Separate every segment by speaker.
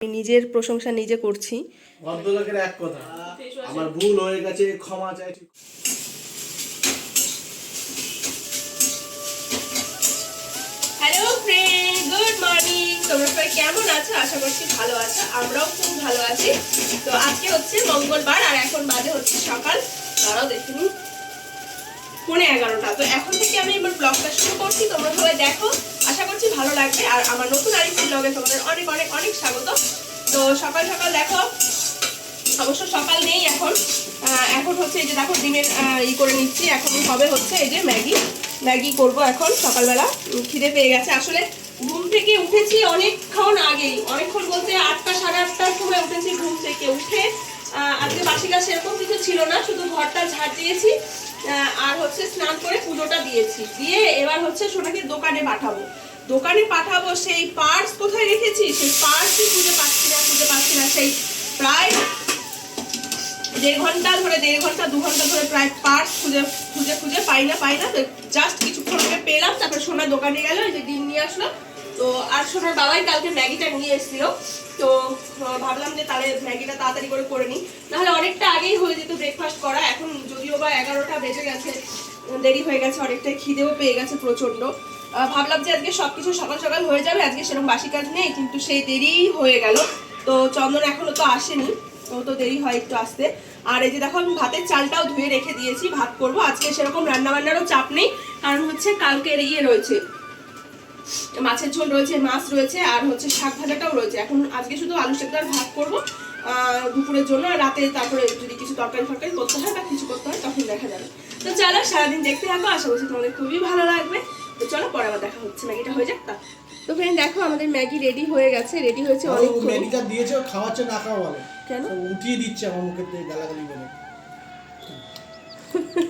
Speaker 1: আমি নিজের প্রশংসা নিজে করছি।
Speaker 2: ভদ্রলোকের এক কথা আমার ভুল হয়ে গেছে ক্ষমা চাইছি
Speaker 1: হ্যালো ফ্রেন্ড গুড মর্নিং তোমরা সবাই কেমন আছো? আশা করছি ভালো আছো। আমরাও খুব ভালো আছি। তো আজকে হচ্ছে মঙ্গলবার আর এখন বাজে হচ্ছে সকাল। তারাও দেখিনি পৌনে এগারোটা। তো এখন থেকে আমি এবার ব্লগটা শুরু করছি। তোমরা সবাই দেখো। আশা করছি ভালো লাগবে। আর আমার নতুন আরেকটি ব্লগে তোমাদের অনেক অনেক অনেক স্বাগত। তো সকাল সকাল দেখো, অবশ্য সকাল নেই এখন। এখন হচ্ছে এই যে দেখো ডিমের ই করে নিচ্ছি। এখন হবে হচ্ছে এই যে ম্যাগি। ম্যাগি করব এখন সকালবেলা। খিদে পেয়ে গেছে। আসলে ঘুম থেকে উঠেছি অনেকক্ষণ আগেই। অনেকক্ষণ বলতে আটটা, সাড়ে আটটার সময় উঠেছি ঘুম থেকে উঠে। আজকে বাসি কাজ সেরকম কিছু ছিল না, শুধু ঘরটা ঝাড় দিয়েছি আর হচ্ছে স্নান করে পুজোটা দিয়েছি। দিয়ে এবার হচ্ছে সোনাকে দোকানে পাঠাবো। দোকানে পাঠাবো সেই পার্স কোথায় রেখেছি? সেই পার্সই খুঁজে পাচ্ছি না, খুঁজে পাচ্ছি না। সেই প্রায় দেড় ঘণ্টা ধরে, দেড় ঘণ্টা, দু ঘণ্টা ধরে প্রায় পার্স খুঁজে খুঁজে খুঁজে পাই না পাই না। জাস্ট কিছুক্ষণ পেলাম, তারপরে সোনার দোকানে গেল যে ডিম নিয়ে আসলো তো আর সোনার বাবাই কালকে ম্যাগিটা নিয়ে এসেছিল। তো ভাবলাম যে তাহলে ম্যাগিটা তাড়াতাড়ি করে করে নিই। নাহলে অনেকটা আগেই হয়ে যেত ব্রেকফাস্ট করা, এখন যদিও বা এগারোটা বেজে গেছে, দেরি হয়ে গেছে অনেকটা খিদেও পেয়ে গেছে প্রচণ্ড। ভাবলাম যে আজকে সব কিছু সকাল সকাল হয়ে যাবে, আজকে সেরকম বাসি কাজ নেই, কিন্তু সেই দেরিই হয়ে গেল। তো চন্দন এখনও তো আসেনি, ও তো দেরি হয় একটু আসতে। আর এই যে দেখো, আমি ভাতের চালটাও ধুয়ে রেখে দিয়েছি, ভাত করব। আজকে সেরকম রান্নাবান্নারও চাপ নেই, কারণ হচ্ছে কালকের ইয়ে রয়েছে। মাছের ঝোল রয়েছে মাছ রয়েছে আর হচ্ছে শাক ভাজাটাও রয়েছে। এখন আজকে শুধু আলু সেদ্ধ আর ভাত করব। দুপুরের জন্য রাতে তারপরে যদি কিছু তরকারি ফরকারি করতে হয় বা কিছু করতে হয় তখন দেখা যাবে। তো চলো সারাদিন দেখতে থাকো আশা করছি তোমাদের খুবই ভালো লাগবে। তো চলো পরে আবার দেখা হচ্ছে। ম্যাগিটা হয়ে যাক তা। তো ফ্রেন্ড দেখো আমাদের ম্যাগি রেডি হয়ে গেছে রেডি হয়েছে অনেক
Speaker 2: ম্যাগিটা দিয়েছে খাওয়াচ্ছে না খাওয়া বলে।
Speaker 1: কেন?
Speaker 2: উঠিয়ে দিচ্ছে আমার মুখের থেকে গালাগালি বলে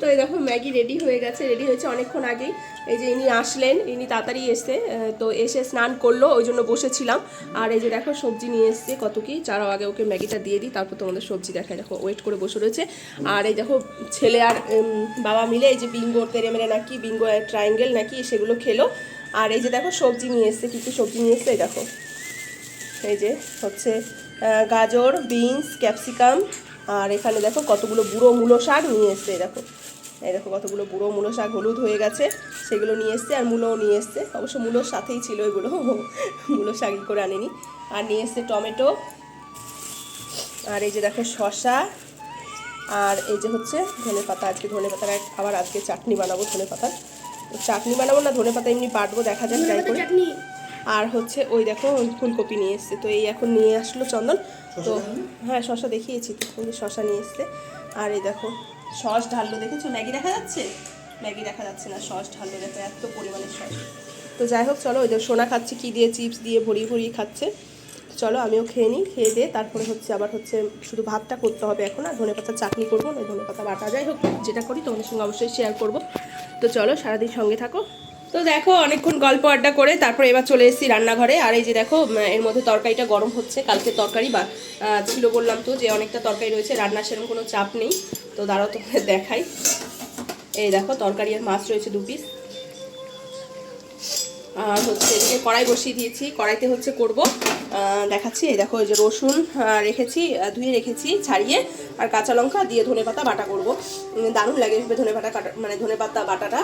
Speaker 1: তো এই দেখো ম্যাগি রেডি হয়ে গেছে, রেডি হয়েছে অনেকক্ষণ আগেই। এই যে ইনি আসলেন, ইনি তাড়াতাড়ি এসে তো এসে স্নান করল, ওই জন্য বসেছিলাম। আর এই যে দেখো সবজি নিয়ে এসছে, কত কি? চারও আগে ওকে ম্যাগিটা দিয়ে দিই, তারপর তোমাদের সবজি দেখায় দেখো, ওয়েট করে বসে রয়েছে। আর এই দেখো ছেলে আর বাবা মিলে এই যে বিঙ্গো তেরে মেরে নাকি, বিঙ্গো ট্রায়াঙ্গেল নাকি, সেগুলো খেলো। আর এই যে দেখো সবজি নিয়ে এসছে, কী কী সবজি নিয়ে এসছে দেখো। এই যে হচ্ছে গাজর, বিনস, ক্যাপসিকাম, আর এখানে দেখো কতগুলো বুড়ো মূলো শাক নিয়ে এসছে দেখো। এই দেখো কতগুলো বুড়ো মূলো শাক হলুদ হয়ে গেছে সেগুলো নিয়ে এসছে আর মূলোও নিয়ে এসছে। অবশ্য মূলোর সাথেই ছিল এগুলো মূলো শাকই করে আনেনি। আর নিয়ে এসছে টমেটো আর এই যে দেখো শশা আর এই যে হচ্ছে ধনে পাতা আজকে ধনে পাতার এক- আবার আজকে চাটনি বানাবো ধনে পাতার। তো চাটনি বানাবো না ধনে পাতা এমনি বাটবো দেখা যাক ট্রাই করে। আর হচ্ছে ওই দেখো ফুলকপি নিয়ে এসছে তো এই এখন নিয়ে আসলো চন্দন। তো হ্যাঁ শশা দেখিয়েছি তো শশা নিয়ে এসছে। আর এই দেখো সস ঢাললো, দেখেছ? ম্যাগি দেখা যাচ্ছে? ম্যাগি দেখা যাচ্ছে না, সস ঢাললো, দেখো এত পরিমাণে সস। তো যাই হোক, চলো, ওই যে সোনা খাচ্ছে, কী দিয়ে চিপস দিয়ে ভরিয়ে ভরিয়ে খাচ্ছে। চলো, আমিও খেয়ে নিই, খেয়ে দিয়ে তারপরে হচ্ছে আবার হচ্ছে শুধু ভাতটা করতে হবে এখন, আর ধনে পাতা চাটনি করব না ধনে পাতা বাটা। যাই হোক, যেটা করি তোমাদের সঙ্গে অবশ্যই শেয়ার করব। তো চলো, সারাদিন সঙ্গে থাকো। তো দেখো, অনেকক্ষণ গল্প আড্ডা করে তারপর এবার চলে এসেছি রান্নাঘরে। আর এই যে দেখো এর মধ্যে তরকারিটা গরম হচ্ছে, কালকে তরকারি বা ছিল বললাম তো যে অনেকটা তরকারি রয়েছে, রান্নার সেরকম কোনো চাপ নেই। তো দাঁড়াও তোমাদের দেখাই। এই দেখো, তরকারি আর মাছ রয়েছে দু পিস আর হচ্ছে এদিকে কড়াই বসিয়ে দিয়েছি, কড়াইতে হচ্ছে করব। দেখাচ্ছি, এই দেখো যে রসুন রেখেছি ধুয়ে রেখেছি ছাড়িয়ে, আর কাঁচা লঙ্কা দিয়ে ধনে পাতা বাটা করব। দারুণ লাগে ধনে পাতা কাটা মানে ধনে পাতা বাটাটা।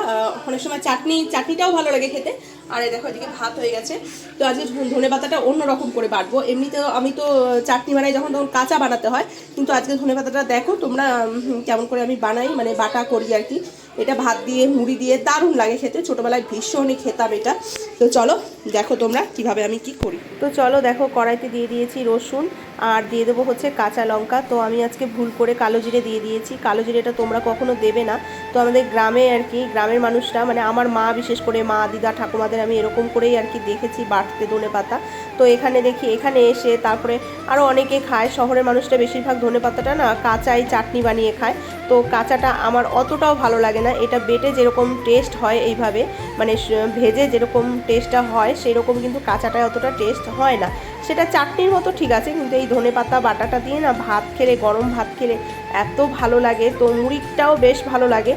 Speaker 1: অনেক সময় চাটনি, চাটনিটাও ভালো লাগে খেতে। আর এই দেখো, এদিকে ভাত হয়ে গেছে। তো আজকে ধনে পাতাটা অন্যরকম করে বাটবো। এমনিতেও আমি তো চাটনি বানাই যখন তখন কাঁচা বানাতে হয়, কিন্তু আজকে ধনে পাতাটা দেখো, তোমরা কেমন করে আমি বানাই মানে বাটা করি আর কি। এটা ভাত দিয়ে, মুড়ি দিয়ে দারুণ লাগে খেতে। ছোটোবেলায় ভীষণই খেতাম এটা। তো চলো, দেখো তোমরা কীভাবে আমি কি করি। তো চলো দেখো, কড়াইতে দিয়ে দিয়েছি রসুন। আর দিয়ে দেবো হচ্ছে কাঁচা লঙ্কা। তো আমি আজকে ভুল করে কালো জিরে দিয়ে দিয়েছি। কালো জিরেটা তোমরা কখনো দেবে না। তো আমাদের গ্রামে আর কি, গ্রামের মানুষরা মানে আমার মা বিশেষ করে, মা, দিদা, ঠাকুমাদের আমি এরকম করেই আর কি দেখেছি বাড়তে ধনে পাতা। তো এখানে দেখি, এখানে এসে তারপরে আরও অনেকে খায়। শহরের মানুষরা বেশিরভাগ ধনে পাতাটা না কাঁচাই চাটনি বানিয়ে খায়। তো কাঁচাটা আমার অতটাও ভালো লাগে না। এটা বেটে যেরকম টেস্ট হয় এইভাবে মানে ভেজে যেরকম টেস্টটা হয়, সেরকম কিন্তু কাঁচাটায় অতটা টেস্ট হয় না। সেটা চাটনির মতো ঠিক আছে কিন্তু এই ধনে পাতা বাটাটা দিয়ে না ভাত খেলে গরম ভাত খেলে এত ভালো লাগে তো মুড়িটাও বেশ ভালো লাগে।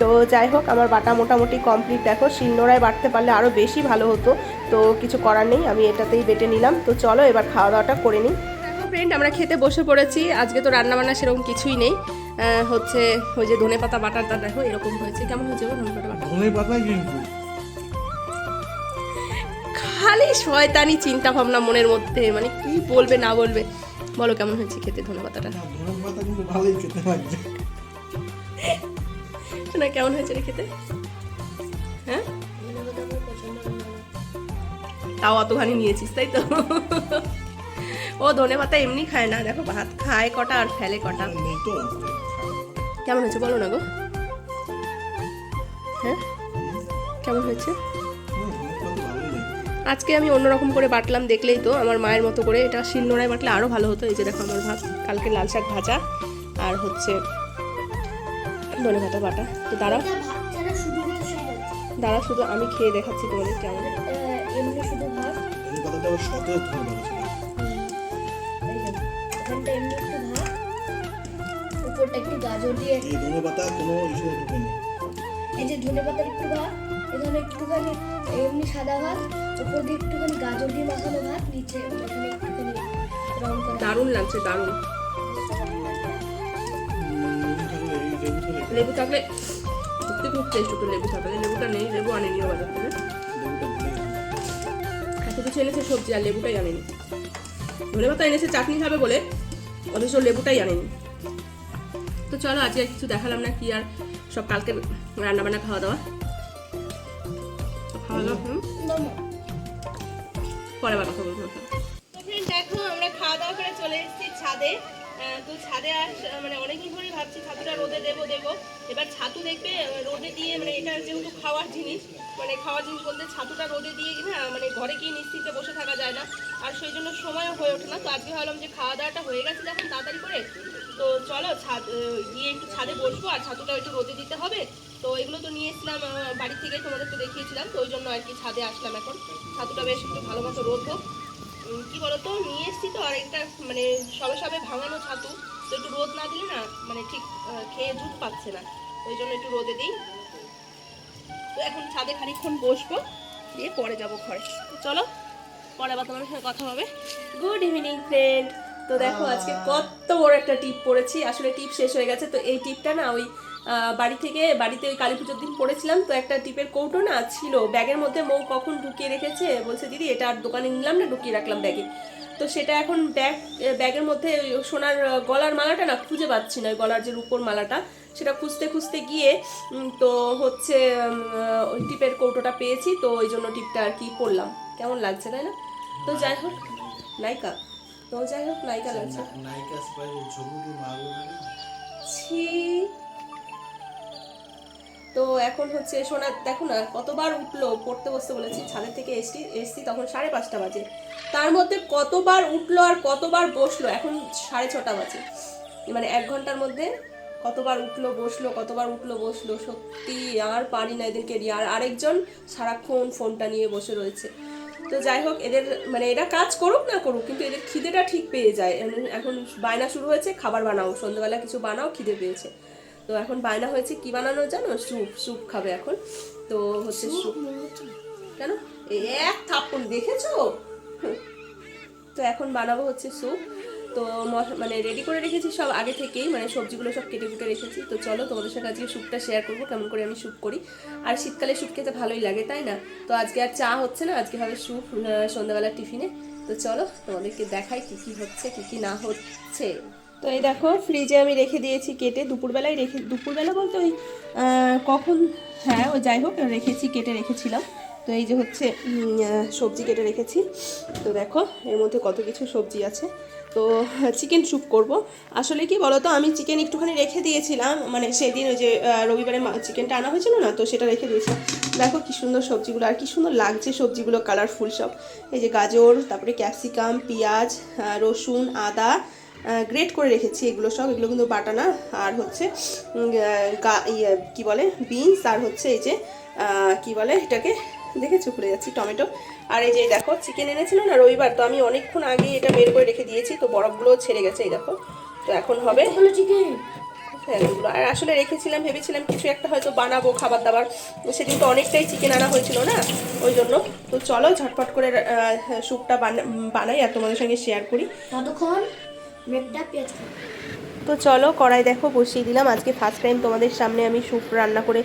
Speaker 1: তো যাই হোক আমার বাটা মোটামুটি কমপ্লিট দেখো শিলনোড়ায় বাটতে পারলে আরও বেশি ভালো হতো তো কিছু করার নেই আমি এটাতেই বেটে নিলাম। তো চলো এবার খাওয়া দাওয়াটা করে নিই। দেখো ফ্রেন্ড আমরা খেতে বসে পড়েছি আজকে তো রান্না বান্না সেরকম কিছুই নেই। হচ্ছে ওই যে ধনে পাতা বাটারটা দেখো এরকম হয়েছে। কেমন হয়েছে ধনে পাতা? বাটা
Speaker 2: ধনে পাতা কিন্তু।
Speaker 1: খালি শয়তানি চিন্তা ভাবনা মনের মধ্যে মানে কি বলবে না বলবে? বলো কেমন হয়েছে খেতে ধনে পাতাটা?
Speaker 2: ভালোই খেতে লাগছে।
Speaker 1: কেমন হয়েছে রে খেতে? হ্যাঁ? তাও অতখানি নিয়েছিস তাই তো? ও ধনে পাতা এমনি খায় না দেখো ভাত খায় কটা আর ফেলে কটা। কেমন হয়েছে বলো না গো। হ্যাঁ? কেমন হয়েছে? আজকে আমি অন্যরকম করে বাটলাম দেখলেই তো আমার মায়ের মতো করে। এটা শিলনোড়ায় বাটলে আরও ভালো হতো এই যে দেখো আমার ভাত কালকে লাল শাক ভাজা আর হচ্ছে ধনে পাতা বাটা। তো দাঁড়াও।
Speaker 3: ভাত
Speaker 1: দাঁড়া শুধু আমি খেয়ে দেখাচ্ছি তোমাদের কেমন।
Speaker 3: ভাত? ভাত গাজর দিয়ে।
Speaker 2: এই ধনে পাতা কোনো ইস্যু
Speaker 3: এই যে ধনে পাতার একটু ভাত এখানে একটুখানি এমনি সাদা ভাত, উপর দিয়ে একটুখানি গাজর দিয়ে মাখানো ভাত, নিচে এখানে একটুখানি রং
Speaker 1: দারুণ লাগছে, দারুণ।
Speaker 2: লেবু থাকলে
Speaker 1: সত্যি খুব টেস্ট হতো লেবু থাকলে। লেবুটা নেই, লেবু আনেনি বাজার থেকে। এত কিছু এনেছে সবজি, আর লেবুটাই আনেনি। ধনে পাতা এনেছে, চাটনি খাবে বলে, অথচ লেবুটাই আনেনি। তো চলো, আজকে কিছু দেখালাম না, কি আর সব কালকে রান্না বান্না খাওয়া দাওয়া। পরে আবার কথা বলব। দেখো, আমরা খাওয়া দাওয়া করে চলে এসেছি ছাদে। তো ছাদে আস মানে অনেকদিন ধরেই ভাবছি ছাতুটা রোদে দেবো দেবো। এবার ছাতু দেখবে রোদে দিয়ে মানে এটা যেহেতু খাওয়ার জিনিস মানে খাওয়ার জিনিস বলতে ছাতুটা রোদে দিয়ে না মানে ঘরে গিয়ে নিশ্চিন্তে বসে থাকা যায় না। আর সেই জন্য সময়ও হয়ে ওঠে না। তো আজকে ভাবলাম যে খাওয়া দাওয়াটা হয়ে গেছে যখন তাড়াতাড়ি করে। তো চলো ছাদ গিয়ে একটু ছাদে বসবো, আর ছাতুটা একটু রোদে দিতে হবে। তো এগুলো তো নিয়ে এসেছিলাম আহ, বাড়ি থেকে তোমাদের তো দেখিয়েছিলাম তো ওই জন্য আর কি ছাদে আসলাম এখন। ছাতুটা বেশ একটু ভালো মতো রোদ হোক কি বলতো নিয়ে এসছি তো আর একটা মানে সবে সবে ভাঙানো ছাতু তো একটু রোদ না দিলে না মানে ঠিক খেয়ে জুত পাচ্ছে না। ওই জন্য একটু রোদে দিই। তো এখন ছাদে খানিকক্ষণ বসবো দিয়ে পরে যাব ঘরে। চলো পরে আবার তোমার সঙ্গে কথা হবে। গুড ইভিনিং ফ্রেন্ড তো দেখো আজকে কত বড় একটা টিপ পড়েছি। আসলে টিপ শেষ হয়ে গেছে তো এই টিপটা না ওই বাড়ি থেকে বাড়িতে ওই কালী পুজোর দিন পড়েছিলাম তো একটা টিপের কৌটো না ছিল ব্যাগের মধ্যে মৌ কখন ঢুকিয়ে রেখেছে বলছে দিদি এটা আর দোকানে নিলাম না ঢুকিয়ে রাখলাম ব্যাগে। তো সেটা এখন ব্যাগ ব্যাগের মধ্যে সোনার গলার মালাটা না খুঁজে পাচ্ছি না ওই গলার যে রূপোর মালাটা সেটা খুঁজতে খুঁজতে গিয়ে তো হচ্ছে ওই টিপের কৌটোটা পেয়েছি তো ওই জন্য টিপটা আর কি পরলাম কেমন লাগছে তাই না? তো যাই হোক নায়িকা। তো যাই হোক নায়িকা লাগছে।
Speaker 2: নায়িকা
Speaker 1: ছি তো এখন হচ্ছে সোনা, দেখো না, কতবার উঠল, পড়তে বসতে বলেছি ছাদের থেকে এসছি এসছি তখন সাড়ে পাঁচটা বাজে। তার মধ্যে কতবার উঠল আর কতবার বসল, এখন সাড়ে ছটা বাজে। মানে এক ঘণ্টার মধ্যে কতবার উঠল, বসল, কতবার উঠল, বসল, সত্যি আর পারি না এদেরকে নিয়ে আর আরেকজন সারাক্ষণ ফোনটা নিয়ে বসে রয়েছে। তো যাই হোক, এদের মানে এরা কাজ করুক না করুক, কিন্তু এদের খিদেটা ঠিক পেয়ে যায়। এখন- এখন বায়না শুরু হয়েছে, খাবার বানাও, সন্ধ্যেবেলা কিছু বানাও, খিদে পেয়েছে। তো এখন বায়না হয়েছে কি বানানো জানো? স্যুপ স্যুপ খাবে এখন। তো হচ্ছে স্যুপ কেন? এই এক থাপ্পড় দেখেছ? তো এখন বানাবো হচ্ছে স্যুপ। তো মানে রেডি করে রেখেছি সব আগে থেকেই মানে সবজিগুলো সব কেটে কুটে রেখেছি। তো চলো তোমাদের সাথে আজকে স্যুপটা শেয়ার করব কেমন করে আমি স্যুপ করি। আর শীতকালে স্যুপ খেতে ভালোই লাগে তাই না? তো আজকে আর চা হচ্ছে না আজকে হবে স্যুপ সন্ধ্যাবেলার টিফিনে। তো চলো তোমাদেরকে দেখাই কী কী হচ্ছে কী কী না হচ্ছে। তো এই দেখো ফ্রিজে আমি রেখে দিয়েছি কেটে। দুপুরবেলায় রেখে দুপুরবেলা বলতে ওই কখন? হ্যাঁ ওই যাই হোক, রেখেছি, কেটে রেখেছিলাম। তো এই যে হচ্ছে সবজি কেটে রেখেছি। তো দেখো, এর মধ্যে কত কিছু সবজি আছে। তো চিকেন স্যুপ করব। আসলে কি বলতো, আমি চিকেন একটুখানি রেখে দিয়েছিলাম। মানে সেদিন ওই যে রবিবারে চিকেনটা আনা হয়েছিল না, তো সেটা রেখে দিয়েছিলাম। দেখো কি সুন্দর সবজিগুলো, আর কি সুন্দর লাগছে সবজিগুলো কালারফুল সব। এই যে গাজর, তারপরে ক্যাপসিকাম পেঁয়াজ রসুন, আদা গ্রেট করে রেখেছি এগুলো সব। এগুলো কিন্তু বাটা না আর হচ্ছে ইয়ে, কি বলে? বিনস আর হচ্ছে এই যে কি বলে এটাকে? দেখেছ? ভুলে যাচ্ছি টমেটো। আর এই যে দেখো চিকেন এনেছিল না রবিবার তো আমি অনেকক্ষণ আগে এটা বের করে রেখে দিয়েছি তো বরফগুলো ছেড়ে গেছে এই দেখো। তো এখন হবে
Speaker 3: চিকেন
Speaker 1: আর আসলে রেখেছিলাম ভেবেছিলাম কিছু একটা হয়তো বানাবো খাবার দাবার সেদিন তো অনেকটাই চিকেন আনা হয়েছিল না ওই জন্য। তো চলো ঝটপট করে স্যুপটা বানা- বানাই আর তোমাদের সঙ্গে শেয়ার করি।
Speaker 3: ততক্ষণ মেঘটা পেঁয়াজ
Speaker 1: তো চলো, কড়াই দেখো, বসিয়ে দিলাম। আজকে ফার্স্ট টাইম তোমাদের সামনে আমি স্যুপ রান্না করে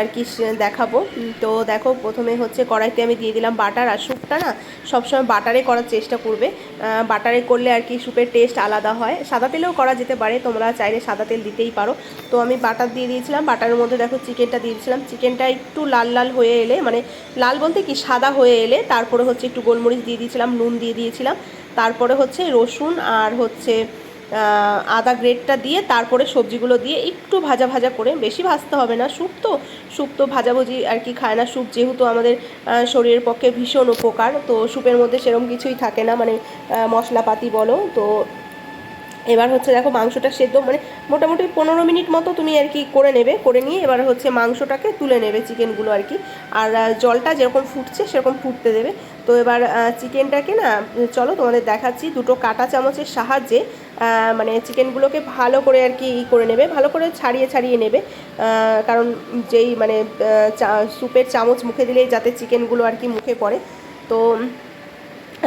Speaker 1: আর কি, দেখাবো। তো দেখো, প্রথমে হচ্ছে কড়াইতে আমি দিয়ে দিলাম বাটার। আর স্যুপটা না, সবসময় বাটারে করার চেষ্টা করবে। বাটারে করলে আর কি স্যুপের টেস্ট আলাদা হয়। সাদা তেলেও করা যেতে পারে, তোমরা চাইলে সাদা তেল দিতেই পারো। তো আমি বাটার দিয়ে দিয়েছিলাম। বাটারের মধ্যে দেখো চিকেনটা দিয়ে দিয়েছিলাম। চিকেনটা একটু লাল লাল হয়ে এলে মানে লাল বলতে কি সাদা হয়ে এলে, তারপরে হচ্ছে একটু গোলমরিচ দিয়ে দিয়েছিলাম, নুন দিয়ে দিয়েছিলাম। তারপরে হচ্ছে রসুন আর হচ্ছে আদা গ্রেডটা দিয়ে তারপরে সবজিগুলো দিয়ে একটু ভাজা ভাজা করে, বেশি ভাজতে হবে না স্যুপ তো স্যুপ তো ভাজাভুজি আর কি খায় না স্যুপ যেহেতু আমাদের শরীরের পক্ষে ভীষণ উপকার, তো স্যুপের মধ্যে সেরকম কিছুই থাকে না মানে মশলাপাতি বলো, তো এবার হচ্ছে দেখো মাংসটা সেদ্ধ মানে মোটামুটি পনেরো মিনিট মতো তুমি আর কি করে নেবে, করে নিয়ে এবার হচ্ছে মাংসটাকে তুলে নেবে চিকেনগুলো আর কি। আর জলটা যেরকম ফুটছে সেরকম ফুটতে দেবে। তো এবার চিকেনটাকে না, চলো তোমাদের দেখাচ্ছি দুটো কাঁটা চামচের সাহায্যে মানে চিকেনগুলোকে ভালো করে আর কি ই করে নেবে, ভালো করে ছাড়িয়ে ছাড়িয়ে নেবে। কারণ যেই মানে স্যুপের চামচ মুখে দিলেই যাতে চিকেনগুলো আর কি মুখে পড়ে। তো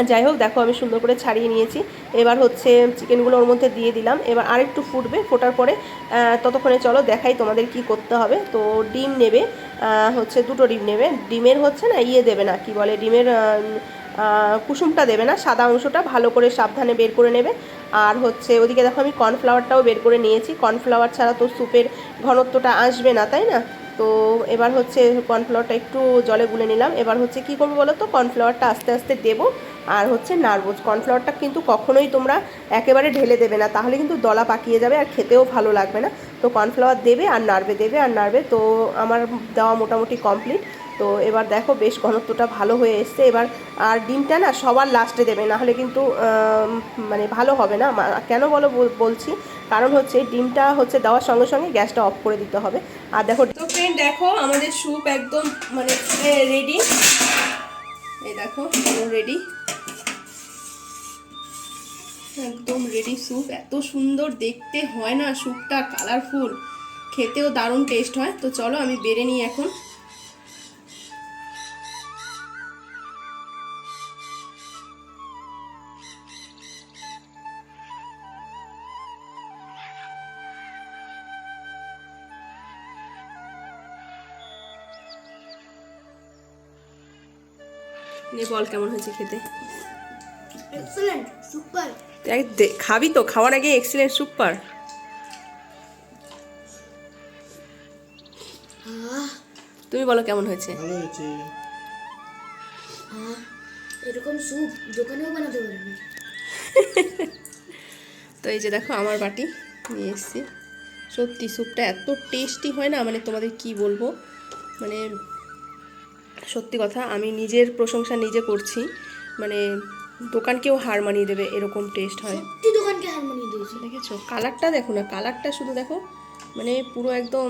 Speaker 1: যাই হোক, দেখো আমি সুন্দর করে ছাড়িয়ে নিয়েছি। এবার হচ্ছে চিকেনগুলো ওর মধ্যে দিয়ে দিলাম। এবার আরেকটু ফুটবে, ফোটার পরে ততক্ষণে চলো দেখাই তোমাদের কি করতে হবে। তো ডিম নেবে হচ্ছে দুটো ডিম নেবে। ডিমের হচ্ছে না ইয়ে দেবে না, কি বলে, ডিমের কুসুমটা দেবে না, সাদা অংশটা ভালো করে সাবধানে বের করে নেবে। আর হচ্ছে ওদিকে দেখো আমি কর্নফ্লাওয়ারটাও বের করে নিয়েছি। কর্নফ্লাওয়ার ছাড়া তো স্যুপের ঘনত্বটা আসবে না, তাই না? তো এবার হচ্ছে কর্নফ্লাওয়ারটা একটু জলে গুলে নিলাম। এবার হচ্ছে কি করব বলো তো, কর্নফ্লাওয়ারটা আস্তে আস্তে দেবো। আর হচ্ছে নাড়বো কর্নফ্লাওয়ারটা কিন্তু কখনোই তোমরা একেবারে ঢেলে দেবে না। তাহলে কিন্তু দলা পাকিয়ে যাবে আর খেতেও ভালো লাগবে না। তো কর্নফ্লাওয়ার দেবে আর নাড়বে, দেবে আর নাড়বে। তো আমার দেওয়া মোটামুটি কমপ্লিট। তো এবার দেখো বেশ ঘনত্বটা ভালো হয়ে এসছে। এবার আর ডিমটা না সবার লাস্টে দেবে না হলে কিন্তু মানে ভালো হবে না। কেন বল- বলছি? কারণ হচ্ছে ডিমটা হচ্ছে দেওয়ার সঙ্গে সঙ্গে গ্যাসটা অফ করে দিতে হবে। আর দেখো তো ফ্রেন্ড দেখো আমাদের স্যুপ একদম মানে রেডি এই দেখো রেডি একদম রেডি স্যুপ। এত সুন্দর দেখতে হয় না স্যুপটা কালারফুল খেতেও দারুণ টেস্ট হয়। তো চলো আমি বেড়ে নিই এখন। বল কেমন হয়েছে খেতে?
Speaker 3: এক্সেলেন্ট সুপার
Speaker 1: খাবি তো খাওয়ার আগে এক্সিলেন্ট সুপার তুমি বলো কেমন হয়েছে?
Speaker 2: ভালো হয়েছে।
Speaker 3: এরকম স্যুপ দোকানেও বানাতে পারবি
Speaker 1: তো এই যে দেখো আমার বাটি নিয়ে এসেছি। সত্যি স্যুপটা এত টেস্টি হয় না? মানে তোমাদের কি বলব? মানে সত্যি কথা আমি নিজের প্রশংসা নিজে করছি। মানে দোকানকেও হার মানিয়ে দেবে এরকম টেস্ট হয়।
Speaker 3: সত্যি দোকানকে হারমোনিয়ে দিয়েছে।
Speaker 1: দেখেছ? কালারটা দেখো না কালারটা শুধু দেখো মানে পুরো একদম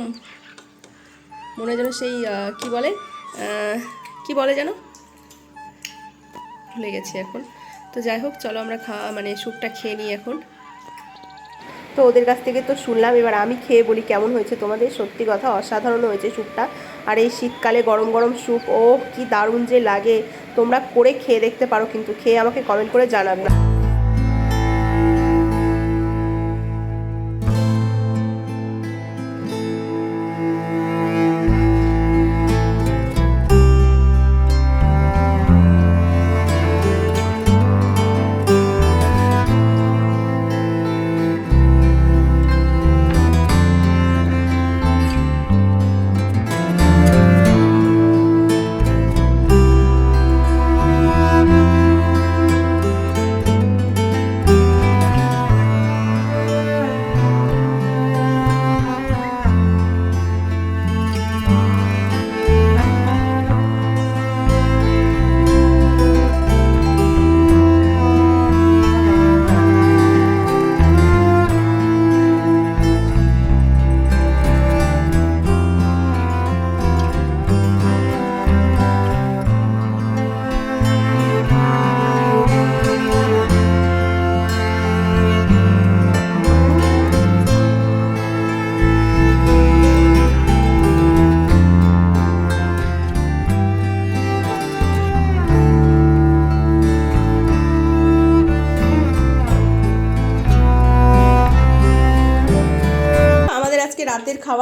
Speaker 1: মনে যেন সেই কি বলে কি বলে যেন? ভুলে গেছি এখন। তো যাই হোক চলো আমরা খাওয়া মানে স্যুপটা খেয়ে নিই এখন। তো ওদের কাছ থেকে তো শুনলাম এবার আমি খেয়ে বলি কেমন হয়েছে তোমাদের। সত্যি কথা অসাধারণ হয়েছে স্যুপটা। আর এই শীতকালে গরম গরম স্যুপ ও কি দারুণ যে লাগে। তোমরা করে খেয়ে দেখতে পারো, কিন্তু খেয়ে আমাকে কমেন্ট করে জানাবে।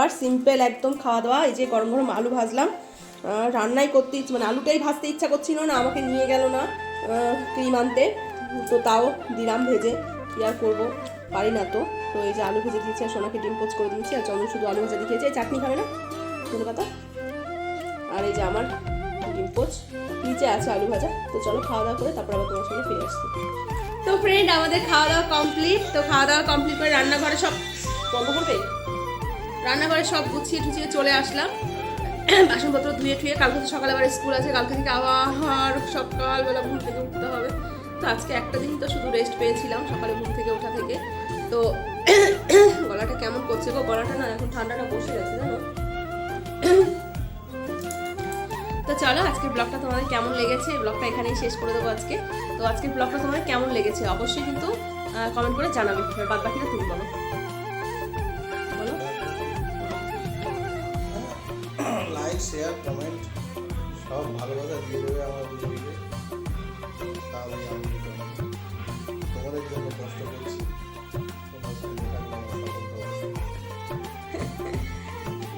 Speaker 1: খাবার সিম্পল একদম খাওয়া দাওয়া, এই যে গরম গরম আলু ভাজলাম। রান্নাই করতে ইচ্ছে মানে আলুটাই ভাজতে ইচ্ছা করছিল না, আমাকে নিয়ে গেল না ক্রিম আনতে। তো তাও দিলাম ভেজে, কী আর করব? পারি না তো। তো এই যে আলু ভেজে দিয়েছি আর সোনাকে ডিম পোচ করে দিয়েছি, আর চন্দন শুধু আলু ভাজা দিয়েছে চাটনি খাবে না? ধনে পাতা? আর এই যে আমার ডিম পোচ নিচে আছে আলু ভাজা। তো চলো খাওয়া দাওয়া করে তারপর আবার তোমার সঙ্গে ফিরে আসছি। তো ফ্রেন্ড আমাদের খাওয়া দাওয়া কমপ্লিট তো খাওয়া দাওয়া কমপ্লিট করে রান্নাঘরে সব বন্ধ করবে? রান্নাঘরে সব গুছিয়ে টুছিয়ে চলে আসলাম। বাসনপত্র ধুয়ে টুয়ে কালকে তো সকালে আবার স্কুল আছে, কালকে থেকে আবার সকালবেলা ঘুম থেকে উঠতে হবে। তো আজকে একটা দিন তো শুধু রেস্ট পেয়েছিলাম, সকালে ঘুম থেকে ওঠা থেকে। তো গলাটা কেমন করছে গো? গলাটা না, এখন ঠান্ডাটা বসে গেছে, জানো? তো চলো, আজকের ব্লগটা তোমাদের কেমন লেগেছে? ব্লগটা এখানেই শেষ করে দেবো আজকে। তো আজকের ব্লগটা তোমাদের কেমন লেগেছে? অবশ্যই কিন্তু কমেন্ট করে জানাবে। বাদ বাকিটা তুমি বলো।
Speaker 2: লাইক শেয়ার কমেন্ট সব ভালোবাসা দিয়ে দেবে আমার ভিডিওকে তাহলে আমি তোমাদের জন্য কষ্ট করছি।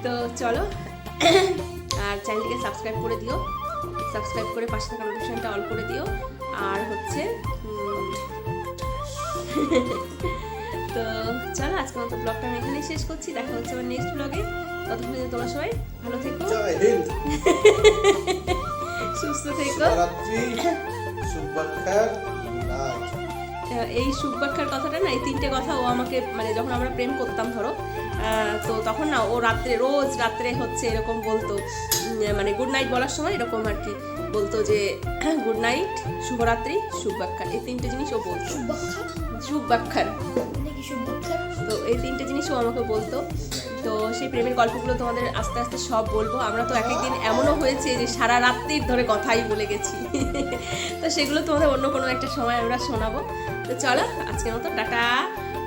Speaker 1: তো চলো, আর চ্যানেলটিকে সাবস্ক্রাইব করে দিও। সাবস্ক্রাইব করে পাশে থাকা নোটিফিকেশনটা অল করে দিও। আর হচ্ছে তো চলো আজকে মতো ব্লগটা আমি এখানেই শেষ করছি। দেখা হচ্ছে আমার নেক্সট ব্লগে ততক্ষণ তোমরা সবাই ভালো থেকো। সুস্থ থেকো। এই সুব্বাক্ষার কথাটা না এই তিনটে কথা ও আমাকে মানে যখন আমরা প্রেম করতাম ধরো তো তখন না ও রাত্রে রোজ রাত্রে হচ্ছে এরকম বলতো মানে গুড নাইট বলার সময় এরকম আর কি বলতো যে গুড নাইট শুভরাত্রি সুব্বাক্ষার এই তিনটে জিনিস ও বলতো।
Speaker 3: মানে শুভক্ষা
Speaker 1: তো এই তিনটে জিনিস ও আমাকে বলতো। তো সেই প্রেমের গল্পগুলো তোমাদের আস্তে আস্তে সব বলব। আমরা তো এক একদিন এমনও হয়েছে যে সারা রাত্রির ধরে কথাই বলে গেছি। তো সেগুলো তোমাদের অন্য কোনো একটা সময় আমরা শোনাবো। তো চলো, আজকের মতো টাটা।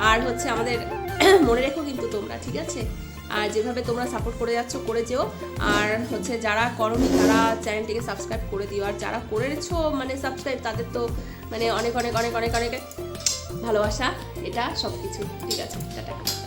Speaker 1: আর হচ্ছে আমাদের মনে রেখো কিন্তু তোমরা, ঠিক আছে? আর যেভাবে তোমরা সাপোর্ট করে যাচ্ছ, করে যেও। আর হচ্ছে যারা করনি, তারা চ্যানেলটিকে সাবস্ক্রাইব করে দিও। আর যারা করেছ মানে সাবস্ক্রাইব তাদের তো মানে অনেক অনেক অনেক অনেক অনেক ভালোবাসা। এটা সব কিছু ঠিক আছে? টাটা।